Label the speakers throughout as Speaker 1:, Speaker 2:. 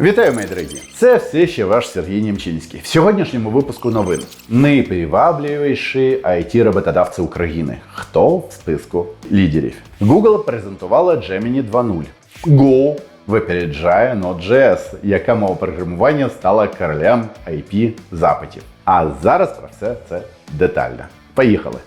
Speaker 1: Вітаю, мої дорогі! Це все ще ваш Сергій Німчинський. В сьогоднішньому випуску новин найпривабливіші it роботодавці України. Хто в списку лідерів? Google презентувала Gemini 2.0. Go випереджає Node.js, яка мова програмування стала королем IP запитів. А зараз про все це детально. Поїхали!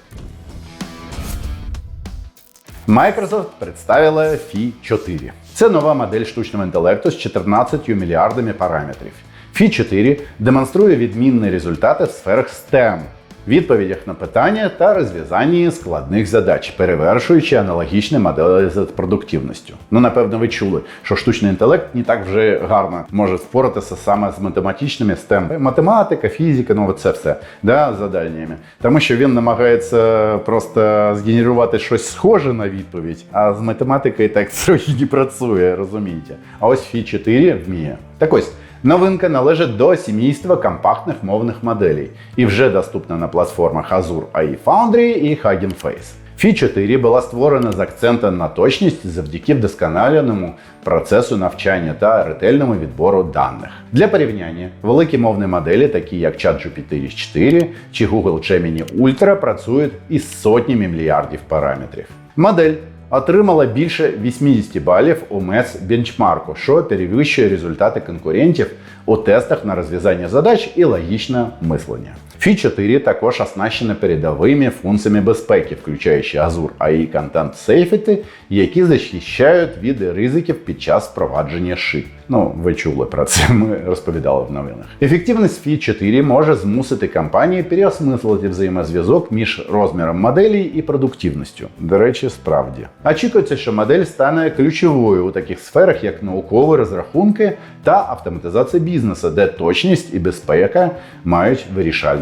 Speaker 1: Microsoft представила Phi 4. Це нова модель штучного інтелекту з 14 мільярдами параметрів. Фі 4 демонструє відмінні результати в сферах STEM, відповідях на питання та розв'язанні складних задач, перевершуючи аналогічні моделі з продуктивністю. Ну, напевно, ви чули, що штучний інтелект не так вже гарно може впоратися саме з математичними STEM. Математика, фізика, ну це все да, заданнями. Тому що він намагається просто згенерувати щось схоже на відповідь, а з математикою так трохи не працює, розумієте. А ось Фі 4 вміє. Так ось. Новинка належить до сімейства компактних мовних моделей і вже доступна на платформах Azure AI Foundry і Hugging Face. Фі 4 була створена з акцентом на точність завдяки вдосконаленому процесу навчання та ретельному відбору даних. Для порівняння, великі мовні моделі, такі як ChatGPT 4 чи Google Gemini Ultra, працюють із сотнями мільярдів параметрів. Модель отримала більше 80 балів у МЕЦ бенчмарку, що перевищує результати конкурентів у тестах на розв'язання задач і логічне мислення. Фі 4 також оснащена передовими функціями безпеки, включаючи Azure AI Content Safety, які захищають від ризиків під час впровадження ши. Ну, ви чули про це, ми розповідали в новинах. Ефективність Фі 4 може змусити компанії переосмислити взаємозв'язок між розміром моделі і продуктивністю. До речі, справді. Очікується, що модель стане ключовою у таких сферах, як наукові розрахунки та автоматизація бізнесу, де точність і безпека мають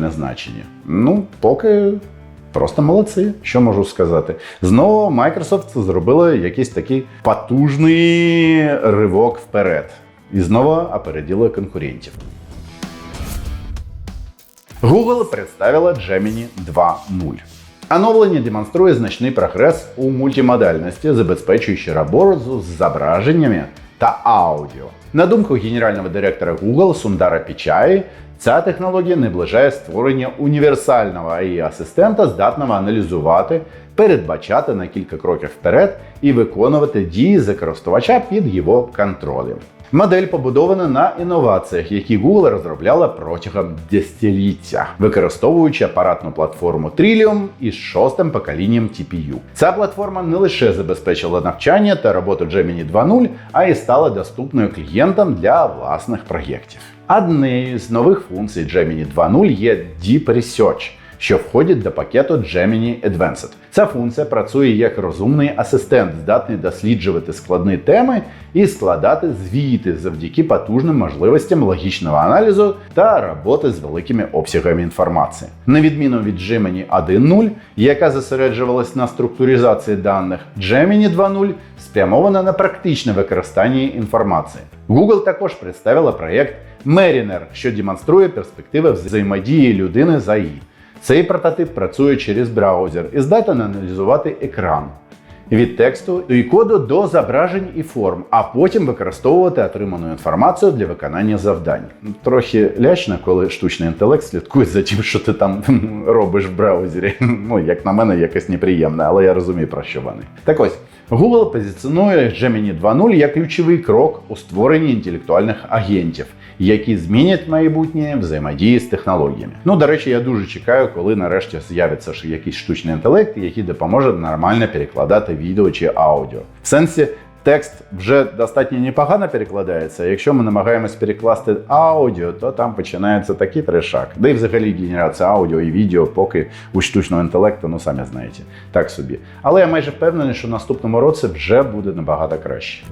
Speaker 1: вирішальне значення. Ну, поки Просто молодці, що можу сказати. Знову Microsoft зробила якийсь такий потужний ривок вперед. І знову опередила конкурентів. Google представила Gemini 2.0. Оновлення демонструє значний прогрес у мультимодальності, забезпечуючи роботу з зображеннями та аудіо. На думку генерального директора Google Сундара Пічаї, ця технологія наближає створення універсального ai асистента здатного аналізувати, передбачати на кілька кроків вперед і виконувати дії за користувача під його контролем. Модель побудована на інноваціях, які Google розробляла протягом десятиліття, використовуючи апаратну платформу Trillium із шостим поколінням TPU. Ця платформа не лише забезпечила навчання та роботу Gemini 2.0, а й стала доступною клієнтам для власних проєктів. Однією з нових функцій Gemini 2.0 є Deep Research, що входить до пакету Gemini Advanced. Ця функція працює як розумний асистент, здатний досліджувати складні теми і складати звіти завдяки потужним можливостям логічного аналізу та роботи з великими обсягами інформації. На відміну від Gemini 1.0, яка зосереджувалась на структуризації даних, Gemini 2.0 спрямована на практичне використання інформації. Google також представила проєкт Mariner, що демонструє перспективи взаємодії людини з АІ. Цей прототип працює через браузер і здатен аналізувати екран від тексту і коду до зображень і форм, а потім використовувати отриману інформацію для виконання завдань. Трохи лячно, коли штучний інтелект слідкує за тим, що ти там робиш в браузері. Ну, як на мене, якось неприємно, але я розумію про що вони. Так ось. Google позиціонує Gemini 2.0 як ключовий крок у створенні інтелектуальних агентів, які змінять майбутнє взаємодії з технологіями. Ну, до речі, я дуже чекаю, коли нарешті з'явиться якийсь штучний інтелект, який допоможе нормально перекладати відео чи аудіо. В сенсі. Текст вже достатньо непогано перекладається. Якщо ми намагаємось перекласти аудіо, то там починається такий трешак. Да і взагалі генерація аудіо і відео, поки у штучного інтелекту, ну самі знаєте, так собі. Але я майже впевнений, що в наступному році вже буде набагато краще.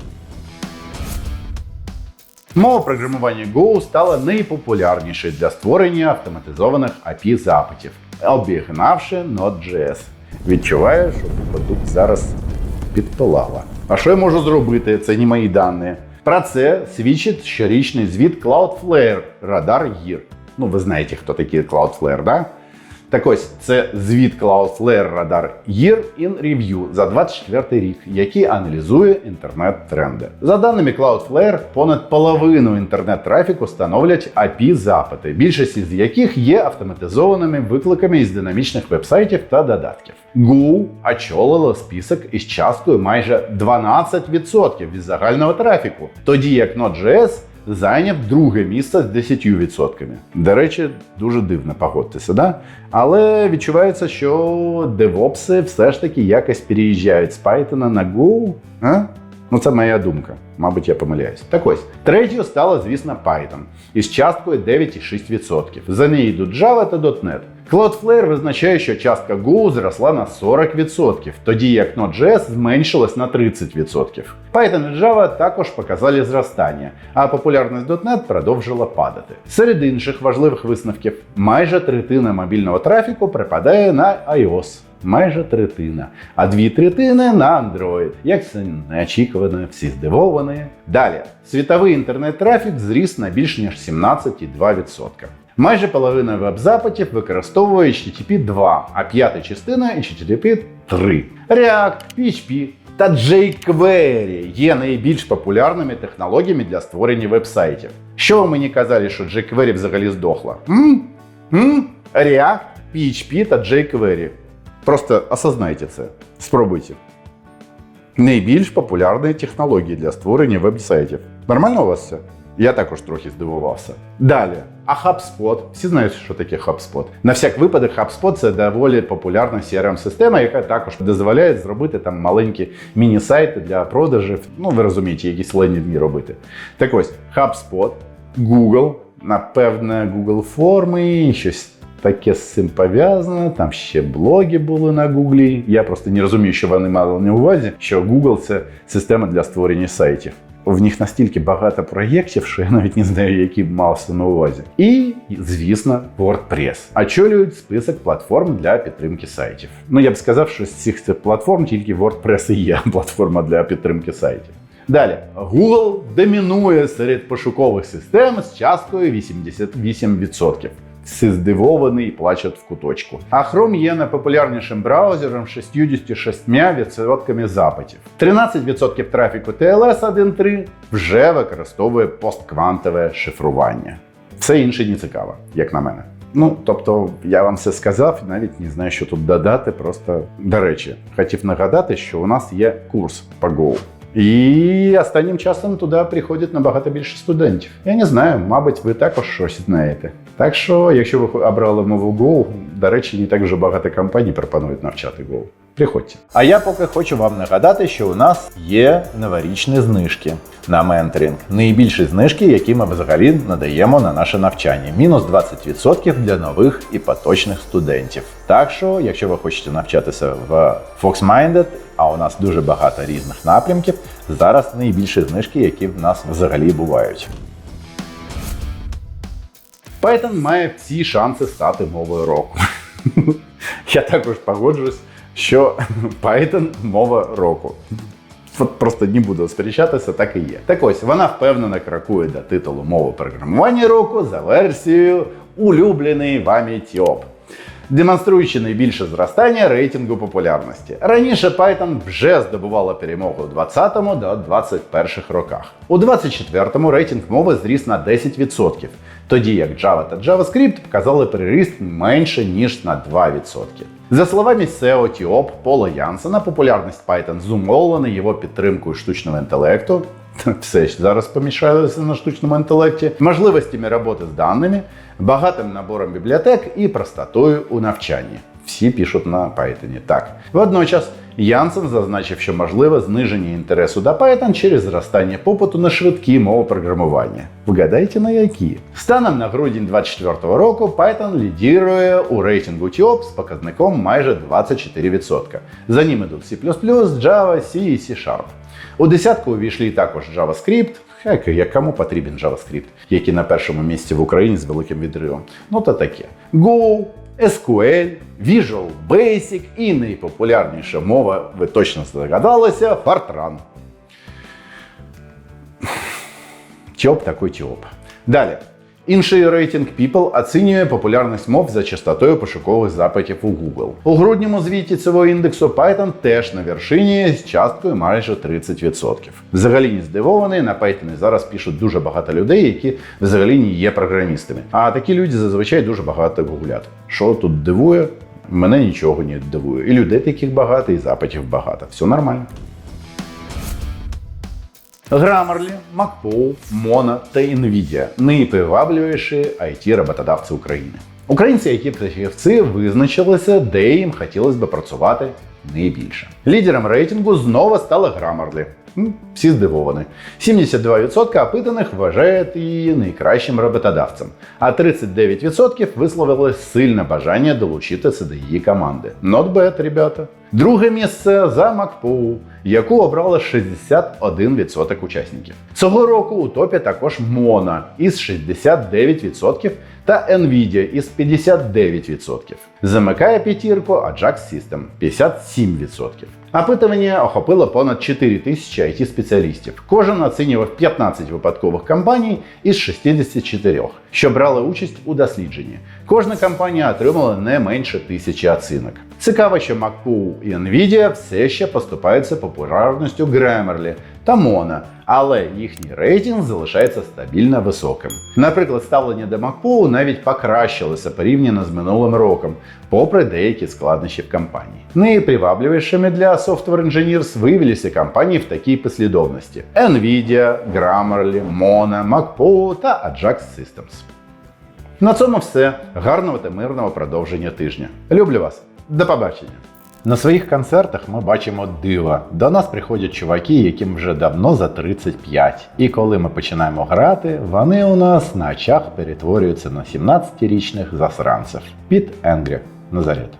Speaker 1: Мова програмування Go стала найпопулярнішою для створення автоматизованих API запитів, обігнавши Node.js. Відчуваю, що продукт зараз підпилала. А що я можу зробити? Це не мої дані. Про це свідчить щорічний звіт Cloudflare Radar Year. Ну, ви знаєте, хто такий Cloudflare, да? Так ось це звіт Cloudflare Radar Year in Review за 24 рік, який аналізує інтернет-тренди. За даними Cloudflare, понад половину інтернет-трафіку становлять API-запити, більшість з яких є автоматизованими викликами із динамічних вебсайтів та додатків. Go очолило список із часткою майже 12% від загального трафіку, тоді як Node.js зайняв друге місце з 10%. До речі, дуже дивно погодьтеся, да? Але відчувається, що девопси все ж таки якось переїжджають з Python на Go. А? Ну, це моя думка. Мабуть, я помиляюсь. Так ось, третьою стала, звісно, Python із часткою 9,6%. За нею йдуть Java та .NET. Cloudflare визначає, що частка Go зросла на 40%, тоді як Node.js зменшилась на 30%. Python і Java також показали зростання, а популярність .NET продовжила падати. Серед інших важливих висновків, майже третина мобільного трафіку припадає на iOS. Майже третина, а дві третини на Android. Як це неочікувано, всі здивовані. Далі, світовий інтернет-трафік зріс на більш ніж 17,2%. Майже половина веб-запитів використовує HTTP 2, а п'ята частина HTTP 3. React, PHP та jQuery є найбільш популярними технологіями для створення веб-сайтів. Що ви мені казали, що jQuery взагалі здохла? М? М? React, PHP та jQuery. Просто осознайте це. Спробуйте. Найбільш популярні технології для створення веб-сайтів. Нормально у вас все? Я також трохи здивувався. Далі. А HubSpot. Всі знають, що таке HubSpot. На всяк випадок, HubSpot це доволі популярна CRM-система, яка також дозволяє зробити там маленькі міні-сайти для продажів. Ну, ви розумієте, якісь лендінги робити. Так ось, HubSpot, Google, напевне, Google форми, щось таке з цим пов'язане. Там ще блоги були на Гуглі. Я просто не розумію, що вони мали на увазі, що Google це система для створення сайтів. В них настільки багато проєктів, що я навіть не знаю, які мався на увазі. І, звісно, WordPress. Очолюють список платформ для підтримки сайтів. Ну я б сказав, що з цих цих платформ тільки WordPress і є платформа для підтримки сайтів. Далі, Google домінує серед пошукових систем з часткою 88%. Всі здивовані і плачуть в куточку. А Chrome є найпопулярнішим браузером 66% запитів. 13% трафіку TLS 1.3 вже використовує постквантове шифрування. Все інше не цікаво, як на мене. Ну, тобто, я вам все сказав, навіть не знаю, що тут додати. Просто до речі, хотів нагадати, що у нас є курс по Go. І останнім часом туди приходять набагато більше студентів. Я не знаю, мабуть, ви також щось знаєте. Так що, якщо ви обрали мову Go, до речі, не так вже багато компаній пропонують навчати Go. Приходьте. А я поки хочу вам нагадати, що у нас є новорічні знижки на менторинг. Найбільші знижки, які ми взагалі надаємо на наше навчання. Мінус 20% для нових і поточних студентів. Так що, якщо ви хочете навчатися в FoxMinded, а у нас дуже багато різних напрямків, зараз найбільші знижки, які в нас взагалі бувають. Python має всі шанси стати мовою року. Я також погоджуюсь, що Python мова року. От просто не буду сперечатися, так і є. Так ось вона впевнено крокує до титулу мови програмування року за версією улюблений вами ТІОП. Демонструючи найбільше зростання рейтингу популярності. Раніше Python вже здобувала перемогу у 20 до 21 роках. У 24-му рейтинг мови зріс на 10%, тоді як Java та JavaScript показали приріст менше ніж на 2%. За словами SEO Тіоп Пола Янсена, популярність Python зумовлена його підтримкою штучного інтелекту. Все ж зараз помішалося на штучному інтелекті, можливостями роботи з даними, багатим набором бібліотек і простотою у навчанні. Всі пишуть на Python. Так. Водночас Янсен зазначив, що можливе зниження інтересу до Python через зростання попиту на швидкі мови програмування. Вгадайте на які? Станом на грудень 2024 року Python лідірує у рейтингу TIOP з показником майже 24%. За ним ідуть C++, Java, C і C Sharp. У десятку увійшли також JavaScript, Хек, як кому потрібен JavaScript, який на першому місці в Україні з великим відривом. Ну то таке. Go, SQL, Visual Basic і найпопулярніша мова, ви точно здогадалися, Fortran. Тьоп такой тьоп. Далі. Інший рейтинг People оцінює популярність мов за частотою пошукових запитів у Google. У грудньому звіті цього індексу Python теж на вершині з часткою майже 30%. Взагалі не здивований, на Python зараз пишуть дуже багато людей, які взагалі не є програмістами. А такі люди зазвичай дуже багато гуглять. Що тут дивує? Мене нічого не дивує. І людей таких багато, і запитів багато. Все нормально. Grammarly, MacPow, Mono та Nvidia – найпривабливіші it роботодавці України. Українці, які фахівці, визначилися, де їм хотілося б працювати найбільше. Лідером рейтингу знову стала Grammarly. Всі здивовані. 72% опитаних вважають її найкращим роботодавцем, а 39% висловили сильне бажання долучитися до її команди. Not bad, ребята. Друге місце за MacPow, яку обрало 61% учасників. Цього року у топі також Mono із 69% та Nvidia із 59%. Замикає п'ятірку Ajax System 57%. Опитування охопило понад 4 тисячі it спеціалістів. Кожен оцінював 15 випадкових компаній із 64, що брали участь у дослідженні. Кожна компанія отримала не менше тисячі оцінок. Цікаво, що MacPow і Nvidia все ще поступаються популярністю Grammarly та Mono, але їхній рейтинг залишається стабільно високим. Наприклад, ставлення до MacPow навіть покращилося порівняно з минулим роком, попри деякі складнощі в компанії. Найпривабливішими для Software Engineers виявилися компанії в такій послідовності: Nvidia, Grammarly, Mono, MacPow та Ajax Systems. На цьому все. Гарного та мирного продовження тижня. Люблю вас. До побачення. На своїх концертах ми бачимо диво. До нас приходять чуваки, яким вже давно за 35. І коли ми починаємо грати, вони у нас на очах перетворюються на 17-річних засранців. Під Енгрі. Назарет.